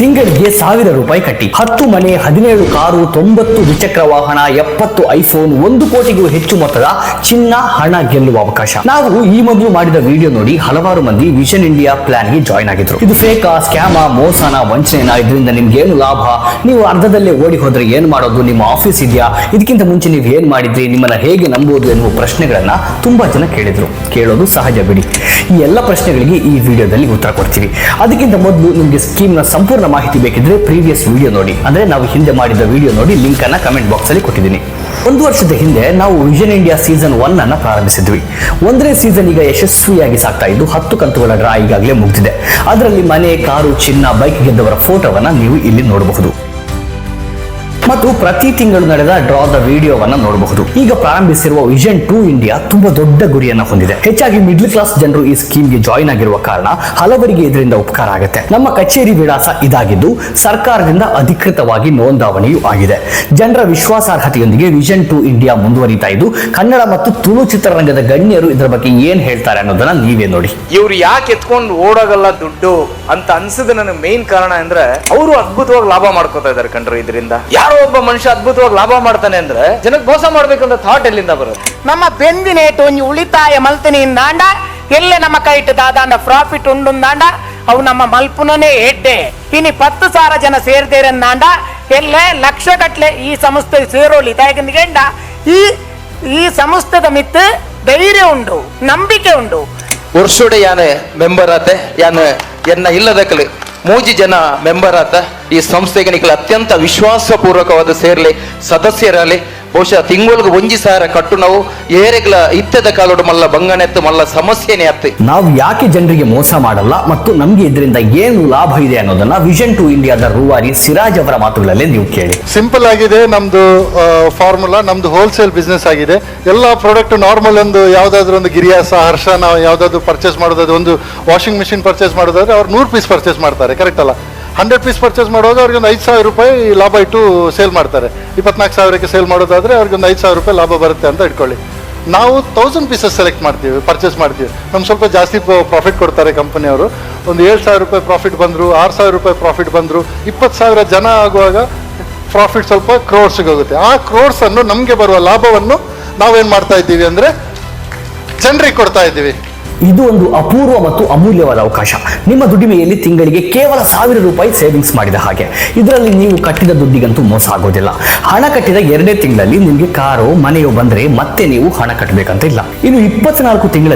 ತಿಂಗಳಿಗೆ ಸಾವಿರ ರೂಪಾಯಿ ಕಟ್ಟಿ. ಹತ್ತು ಮನೆ, ಹದಿನೇಳು ಕಾರು, ತೊಂಬತ್ತು ದ್ವಿಚಕ್ರ ವಾಹನ, ಎಪ್ಪತ್ತು ಐಫೋನ್, ಒಂದು ಕೋಟಿಗೂ ಹೆಚ್ಚು ಮೊತ್ತದ ಚಿನ್ನ, ಹಣ ಗೆಲ್ಲುವ ಅವಕಾಶ. ನಾವು ಈ ಮೊದಲು ಮಾಡಿದ ವಿಡಿಯೋ ನೋಡಿ ಹಲವಾರು ಮಂದಿ ವಿಷನ್ ಇಂಡಿಯಾ ಪ್ಲಾನ್ಗೆ ಜಾಯ್ನ್ ಆಗಿದ್ರು. ಇದು ಫೇಕಾ ಸ್ಕ್ಯಾಮ ಮೋಸನ ವಂಚನೆನ. ಇದರಿಂದ ನಿಮ್ಗೆ ಏನು ಲಾಭ? ನೀವು ಅರ್ಧದಲ್ಲೇ ಓಡಿ ಹೋದ್ರೆ ಏನ್ ಮಾಡೋದು? ನಿಮ್ಮ ಆಫೀಸ್ ಇದೆಯಾ? ಇದಕ್ಕಿಂತ ಮುಂಚೆ ನೀವು ಏನ್ ಮಾಡಿದ್ರಿ? ನಿಮ್ಮನ್ನ ಹೇಗೆ ನಂಬುವುದು ಎನ್ನುವ ಪ್ರಶ್ನೆಗಳನ್ನ ತುಂಬಾ ಜನ ಕೇಳಿದ್ರು. ಕೇಳೋದು ಸಹಜ ಬಿಡಿ. ಈ ಎಲ್ಲ ಪ್ರಶ್ನೆಗಳಿಗೆ ಈ ವಿಡಿಯೋದಲ್ಲಿ ಉತ್ತರ ಕೊಡ್ತೀವಿ. ಅದಕ್ಕಿಂತ ಮೊದಲು ನಿಮ್ಗೆ ಸ್ಕೀಮ್ನ ಸಂಪೂರ್ಣ ಮಾಹಿತಿ ಬೇಕಿದ್ರೆ ಪ್ರೀವಿಯಸ್ ವಿಡಿಯೋ ನೋಡಿ. ಅಂದ್ರೆ ನಾವು ಹಿಂದೆ ಮಾಡಿದ ವಿಡಿಯೋ ನೋಡಿ ಲಿಂಕ್ ಅನ್ನ ಕಮೆಂಟ್ ಬಾಕ್ಸ್ ಅಲ್ಲಿ ಕೊಟ್ಟಿದ್ದೀನಿ. ಒಂದು ವರ್ಷದ ಹಿಂದೆ ನಾವು ವಿಷನ್ ಇಂಡಿಯಾ ಸೀಸನ್ ಒನ್ ಅನ್ನ ಪ್ರಾರಂಭಿಸಿದ್ವಿ. ಒಂದನೇ ಸೀಸನ್ ಈಗ ಯಶಸ್ವಿಯಾಗಿ ಸಾಕ್ತಾ ಇದ್ದು, ಹತ್ತು ಕಂತುಗಳ ಡ್ರಾ ಈಗಾಗಲೇ ಮುಗಿದಿದೆ. ಅದರಲ್ಲಿ ಮನೆ, ಕಾರು, ಚಿನ್ನ ಬೈಕ್ ಗೆದ್ದವರ ಫೋಟೋವನ್ನ ನೀವು ಇಲ್ಲಿ ನೋಡಬಹುದು. ಮತ್ತು ಪ್ರತಿ ತಿಂಗಳು ನಡೆದ ಡ್ರಾ ದ ವಿಡಿಯೋವನ್ನ ನೋಡಬಹುದು. ಈಗ ಪ್ರಾರಂಭಿಸಿರುವ ವಿಷನ್ ಟೂ ಇಂಡಿಯಾ ತುಂಬಾ ದೊಡ್ಡ ಗುರಿಯನ್ನ ಹೊಂದಿದೆ. ಹೆಚ್ಚಾಗಿ ಮಿಡ್ಲ್ ಕ್ಲಾಸ್ ಜನರು ಈ ಸ್ಕೀಮ್ಗೆ ಜಾಯಿನ್ ಆಗಿರುವ ಕಾರಣ ಹಲವರಿಗೆ ಇದರಿಂದ ಉಪಕಾರ ಆಗುತ್ತೆ. ನಮ್ಮ ಕಚೇರಿ ವಿಳಾಸ ಇದಾಗಿದ್ದು ಸರ್ಕಾರದಿಂದ ಅಧಿಕೃತವಾಗಿ ನೋಂದಾವಣೆಯೂ ಆಗಿದೆ. ಜನರ ವಿಶ್ವಾಸಾರ್ಹತೆಯೊಂದಿಗೆ ವಿಷನ್ ಟೂ ಇಂಡಿಯಾ ಮುಂದುವರಿತಾ ಇದ್ದು ಕನ್ನಡ ಮತ್ತು ತುಳು ಚಿತ್ರರಂಗದ ಗಣ್ಯರು ಇದರ ಬಗ್ಗೆ ಏನ್ ಹೇಳ್ತಾರೆ ಅನ್ನೋದನ್ನ ನೀವೇ ನೋಡಿ. ಇವ್ರು ಯಾಕೆ ಎತ್ಕೊಂಡು ಓಡೋಗಲ್ಲ ದುಡ್ಡು ಅಂತ ಅನ್ಸಿದ ನನಗೆ ಮೇನ್ ಕಾರಣ ಅಂದ್ರೆ ಅವರು ಅದ್ಭುತವಾಗಿ ಲಾಭ ಮಾಡ್ಕೋತಾ ಇದಾರೆ ಕಣ್ರಿ ಇದರಿಂದ. ಯಾರೋ ಒಬ್ಬ ಮನುಷ್ಯ ಅದ್ಭುತವಾಗಿ ಲಾಭ ಮಾಡ್ತಾನೆ ಅಂದ್ರೆ ಜನಕ್ಕೆ ಮೋಸ ಮಾಡ್ಬೇಕಂತ ಥಾಟ್ ಎಲ್ಲಿಂದ ಬರುತ್ತೆ? ನಮ್ಮ ಬೆಂದಿನೇಟು ಒಂಜಿ ಉಳಿತಾಯ ಮಲ್ತನಿಂದಾಂಡ ಎಲ್ಲೆ ನಮ್ಮ ಕೈಟ್ ದಾದಾಂಡ ಪ್ರಾಫಿಟ್ ಉಂಡುಂದಾಂಡ ಅವು ನಮ್ಮ ಮಲ್ಪುನನೇ ಎಡ್ಡೆ ಇನಿ ಪತ್ತು ಸಾವಿರ ಜನ ಸೇರ್ದೇರಂದಾಂಡ ಎಲ್ಲೆ ಲಕ್ಷ ಗಟ್ಲೆ ಈ ಸಂಸ್ಥೆ ಸೇರೋಲಿ. ತಾಯಕಂದಿಗೆಂಡ ಈ ಈ ಸಂಸ್ಥೆದ ಮಿತ್ ಧೈರ್ಯ ಉಂಡು ನಂಬಿಕೆ ಉಂಡು. ವರ್ಷೋಡೆ ಯಾನೆ ಮೆಂಬರ್ ಆತೆ ಯಾನೆ ಎನ್ನ ಇಲ್ಲದಕ್ಕಲೆ ಮೂಜಿ ಜನ ಮೆಂಬರ್ ಆತ ಈ ಸಂಸ್ಥೆಗೆ ನಿಖಲ ಅತ್ಯಂತ ವಿಶ್ವಾಸಪೂರ್ವಕವಾದ ಸೇರಲಿ ಸದಸ್ಯರಲ್ಲಿ ಬಹುಶಃ ತಿಂಗಳಿಗೆ ಒಂಜಿ ಸಾವಿರ ಕಟ್ಟು ನಾವು ಏರೆಗ್ಲ ಇತ್ತದ ಕಾಲೋಡು ಮಲ್ಲ ಬಂಗನೆತ್ತು ಮಲ್ಲ ಸಮಸ್ಯೆನೇ ಅತ್ತೆ ನಾವು ಯಾಕೆ ಜನರಿಗೆ ಮೋಸ ಮಾಡಲ್ಲ ಮತ್ತು ನಮ್ಗೆ ಇದರಿಂದ ಏನು ಲಾಭ ಇದೆ ಅನ್ನೋದನ್ನ ವಿಷನ್ ಟು ಇಂಡಿಯಾದ ರೂವಾರಿ ಸಿರಾಜ್ ಅವರ ಮಾತುಗಳಲ್ಲಿ ನೀವು ಕೇಳಿ. ಸಿಂಪಲ್ ಆಗಿದೆ ನಮ್ದು ಫಾರ್ಮುಲಾ ನಮ್ದು ಹೋಲ್ಸೇಲ್ ಬಿಸ್ನೆಸ್ ಆಗಿದೆ. ಎಲ್ಲ ಪ್ರಾಡಕ್ಟ್ ನಾರ್ಮಲ್ ಒಂದು ಯಾವ್ದಾದ್ರು ಒಂದು ಗಿರಿಯಾಸ ಹರ್ಷ ನಾವು ಯಾವ್ದಾದ್ರು ಪರ್ಚೇಸ್ ಮಾಡೋದಾದ್ರೆ ಒಂದು ವಾಷಿಂಗ್ ಮಿಷಿನ್ ಪರ್ಚೇಸ್ ಮಾಡೋದಾದ್ರೆ ಅವ್ರು ನೂರು ಪೀಸ್ ಪರ್ಚೇಸ್ ಮಾಡ್ತಾರೆ ಕರೆಕ್ಟ್ ಅಲ್ಲ? ಹಂಡ್ರೆಡ್ ಪೀಸ್ ಪರ್ಚೇಸ್ ಮಾಡುವಾಗ ಅವ್ರಿಗೆ ಒಂದು ಐದು ಸಾವಿರ ರೂಪಾಯಿ ಲಾಭ ಇಟ್ಟು ಸೇಲ್ ಮಾಡ್ತಾರೆ. ಇಪ್ಪತ್ನಾಲ್ಕು ಸಾವಿರಕ್ಕೆ ಸೇಲ್ ಮಾಡೋದಾದರೆ ಅವ್ರಿಗೆ ಒಂದು ಐದು ಸಾವಿರ ರೂಪಾಯಿ ಲಾಭ ಬರುತ್ತೆ ಅಂತ ಇಟ್ಕೊಳ್ಳಿ. ನಾವು ತೌಸಂಡ್ ಪೀಸಸ್ ಸೆಲೆಕ್ಟ್ ಮಾಡ್ತೀವಿ ಪರ್ಚೇಸ್ ಮಾಡ್ತೀವಿ. ನಮ್ಗೆ ಸ್ವಲ್ಪ ಜಾಸ್ತಿ ಪ್ರಾಫಿಟ್ ಕೊಡ್ತಾರೆ ಕಂಪನಿಯವರು ಒಂದು ಏಳು ಸಾವಿರ ರೂಪಾಯಿ ಪ್ರಾಫಿಟ್ ಬಂದರು, ಆರು ಸಾವಿರ ರೂಪಾಯಿ ಪ್ರಾಫಿಟ್ ಬಂದರು, ಇಪ್ಪತ್ತು ಸಾವಿರ ಜನ ಆಗುವಾಗ ಪ್ರಾಫಿಟ್ ಸ್ವಲ್ಪ ಕ್ರೋರ್ಸ್ಗೆ ಹೋಗುತ್ತೆ. ಆ ಕ್ರೋರ್ಸನ್ನು ನಮಗೆ ಬರುವ ಲಾಭವನ್ನು ನಾವೇನು ಮಾಡ್ತಾ ಇದ್ದೀವಿ ಅಂದರೆ ಜನರಿಗೆ ಕೊಡ್ತಾ ಇದ್ದೀವಿ. ಇದು ಒಂದು ಅಪೂರ್ವ ಮತ್ತು ಅಮೂಲ್ಯವಾದ ಅವಕಾಶ. ನಿಮ್ಮ ದುಡಿಮೆಯಲ್ಲಿ ತಿಂಗಳಿಗೆ ಕೇವಲ ಸಾವಿರ ರೂಪಾಯಿ ಸೇವಿಂಗ್ಸ್ ಮಾಡಿದ ಹಾಗೆ. ಇದರಲ್ಲಿ ನೀವು ಕಟ್ಟಿದ ದುಡ್ಡಿಗಂತೂ ಮೋಸ ಆಗೋದಿಲ್ಲ. ಹಣ ಕಟ್ಟಿದ ಎರಡೇ ತಿಂಗಳಲ್ಲಿ ನಿಮಗೆ ಕಾರು, ಮನೆಯೋ ಬಂದ್ರೆ ಮತ್ತೆ ನೀವು ಹಣ ಕಟ್ಟಬೇಕಂತ ಇಲ್ಲ. ಇನ್ನು ಇಪ್ಪತ್ನಾಲ್ಕು ತಿಂಗಳ